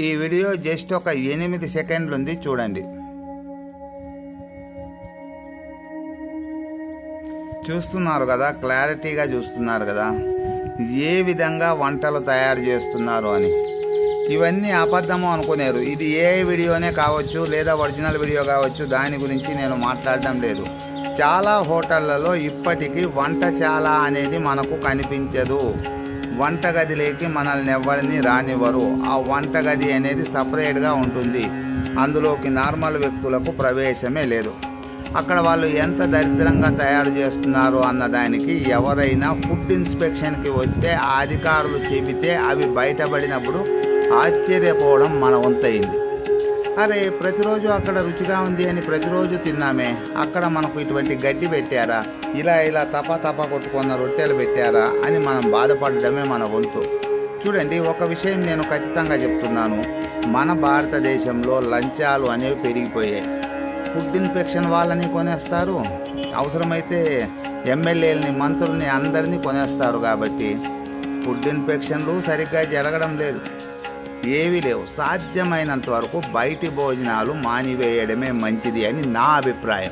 ఈ video just ఒక ఎనిమిది సెకండ్లు ఉంది చూడండి. చూస్తున్నారు కదా క్లారిటీగా చూస్తున్నారు కదా ఏ విధంగా వంటలు తయారు చేస్తున్నారు అని. ఇవన్నీ అబద్ధము అనుకునేరు. ఇది ఏ వీడియోనే కావచ్చు లేదా ఒరిజినల్ వీడియో కావచ్చు దాని గురించి నేను మాట్లాడడం లేదు. చాలా హోటళ్ళలో ఇప్పటికీ వంటశాల అనేది మనకు కనిపించదు. వంటగదిలోకి మనల్ని ఎవరిని రానివ్వరు. ఆ వంటగది అనేది సపరేట్గా ఉంటుంది. అందులోకి నార్మల్ వ్యక్తులకు ప్రవేశమే లేదు. అక్కడ వాళ్ళు ఎంత దరిద్రంగా తయారు చేస్తున్నారు అన్నదానికి ఎవరైనా ఫుడ్ ఇన్స్పెక్షన్కి వస్తే అధికారులు చెబితే అవి బయటపడినప్పుడు ఆశ్చర్యపోవడం మన వంతయింది. అరే ప్రతిరోజు అక్కడ రుచిగా ఉంది అని ప్రతిరోజు తిన్నామే. అక్కడ మనకు ఇటువంటి గడ్డి పెట్టారా? ఇలా ఇలా తప తప కొట్టుకున్న రొట్టెలు పెట్టారా అని మనం బాధపడడమే మన వంతు. చూడండి ఒక విషయం నేను ఖచ్చితంగా చెప్తున్నాను. మన భారతదేశంలో లంచాలు అనేవి పెరిగిపోయాయి. ఫుడ్ ఇన్ఫెక్షన్ వాళ్ళని కొనేస్తారు. అవసరమైతే ఎమ్మెల్యేలని మంత్రుల్ని అందరినీ కొనేస్తారు కాబట్టి ఫుడ్ ఇన్ఫెక్షన్లు సరిగ్గా జరగడం లేదు. ఏవీ లేవు. సాధ్యమైనంత వరకు బయటి భోజనాలు మానివేయడమే మంచిది అని నా అభిప్రాయం.